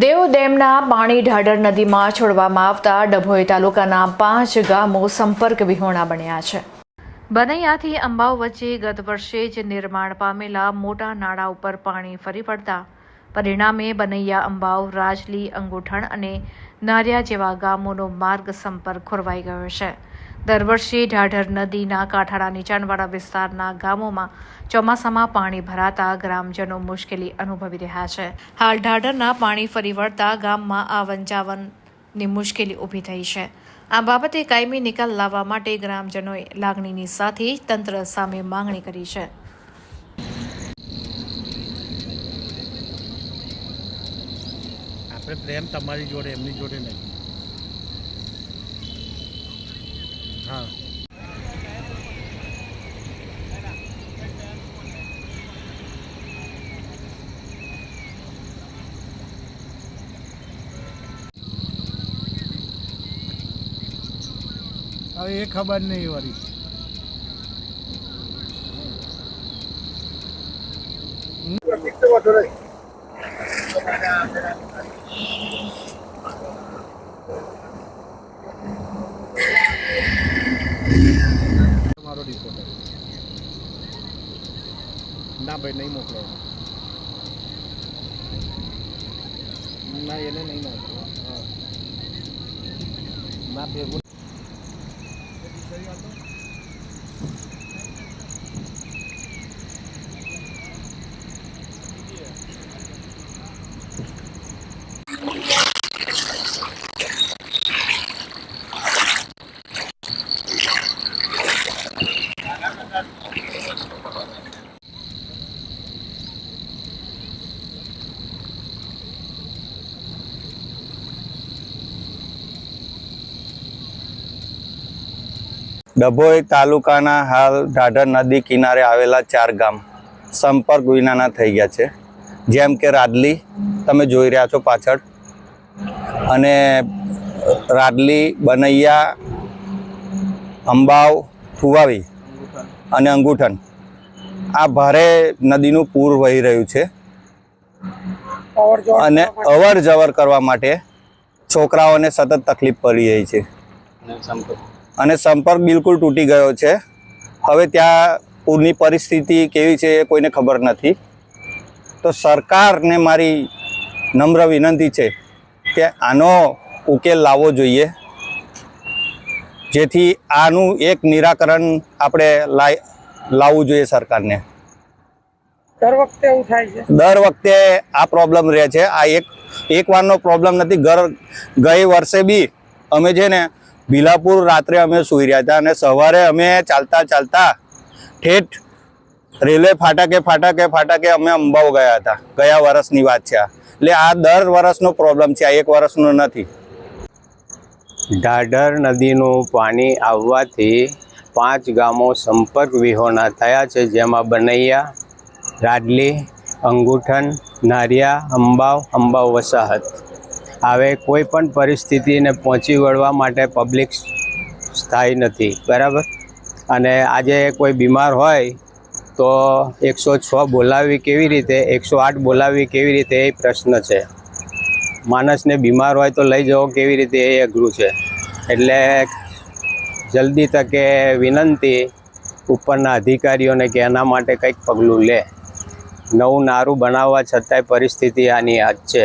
દેવ ડેમના પાણી ઢાઢર નદીમાં છોડવામાં આવતા ડભોઈ તાલુકાના પાંચ ગામો સંપર્ક વિહોણા બન્યા છે. બનૈયાથી અંબાવ વચ્ચે ગત વર્ષે જ નિર્માણ પામેલા મોટા નાળા ઉપર પાણી ફરી વળતા પરિણામે બનૈયા અંબાવ, રાજલી, અંગુઠણ અને નારિયા જેવા ગામોનો માર્ગ સંપર્ક ખોરવાઈ ગયો છે. દર વર્ષે ઢાઢર નદીના કાંઠાળા નીચાણવાળા વિસ્તારના ગામોમાં ચોમાસામાં પાણી ભરાતા ગ્રામજનો મુશ્કેલી અનુભવી રહ્યા છે. હાલ ઢાઢરના પાણી ફરી વળતા ગામમાં આવન જાવનની મુશ્કેલી ઊભી થઈ છે. આ બાબતે કાયમી નિકાલ લાવવા માટે ગ્રામજનોએ લાગણીની સાથે તંત્ર સામે માંગણી કરી છે. આપણે પ્રેમ તમારી જોડે એમની જોડે નહીં. હા. હવે એ ખબર નહીં વળી. મારો રિપોર્ટર ના ભાઈ નહીં મોકલો ના એને નહીં મોકલો ના ભેગું ડભોઈ તાલુકાના હાલ ઢાઢર નદી કિનારે આવેલા ચાર ગામ સંપર્ક વિનાના થઈ ગયા છે. જેમ કે રાદલી તમે જોઈ રહ્યા છો પાછળ. અને રાદલી બનૈયા, અંબાવ, ફુવાવી અને અંગુઠન. આ ભારે નદીનું પૂર વહી રહ્યું છે. અને અવર જવર કરવા માટે છોકરાઓને સતત તકલીફ પડી રહી છે. અને સંપર્ક બિલકુલ તૂટી ગયો છે. હવે ત્યાં પૂરની પરિસ્થિતિ કેવી છે એ કોઈને ખબર નથી. તો સરકારને મારી નમ્ર વિનંતી છે કે આનો ઉકેલ લાવવો જોઈએ. જેથી આનું એક નિરાકરણ આપણે લાવવું જોઈએ સરકારને. દર વખતે એવું થાય છે? દર વખતે આ પ્રોબ્લેમ રહે છે. આ એક એક વારનો પ્રોબ્લેમ નથી. ઘર ગઈ વર્ષે બી અમે છે ને ભીલાપુર રાત્રે અમે સૂઈ રહ્યા હતા અને સવારે અમે ચાલતા ચાલતા ઠેઠ રેલવે ફાટકે ફાટકે ફાટકે અમે અંબાવ ગયા હતા. ગયા વર્ષની વાત છે આ. એટલે આ દર વર્ષનો પ્રોબ્લેમ છે. આ એક વર્ષનો નથી. ઢાઢર નદીનું પાણી આવવાથી પાંચ ગામો સંપર્ક વિહોણા થયા છે, જેમાં બનૈયા રાડલી અંગુઠન, નારિયા, અંબાવ અંબાવ વસાહત. હવે કોઈ પણ પરિસ્થિતિને પહોંચી વળવા માટે પબ્લિક સ્થાયી નથી, બરાબર? અને આજે કોઈ બીમાર હોય તો એકસો છ બોલાવવી કેવી રીતે, એકસો આઠ બોલાવવી કેવી રીતે એ પ્રશ્ન છે. માણસને બીમાર હોય તો લઈ જવો કેવી રીતે એ અઘરું છે. એટલે જલ્દી તકે વિનંતી ઉપરના અધિકારીઓને કે એના માટે કંઈક પગલું લે. નવું નારું બનાવવા છતાંય પરિસ્થિતિ આની આજ છે.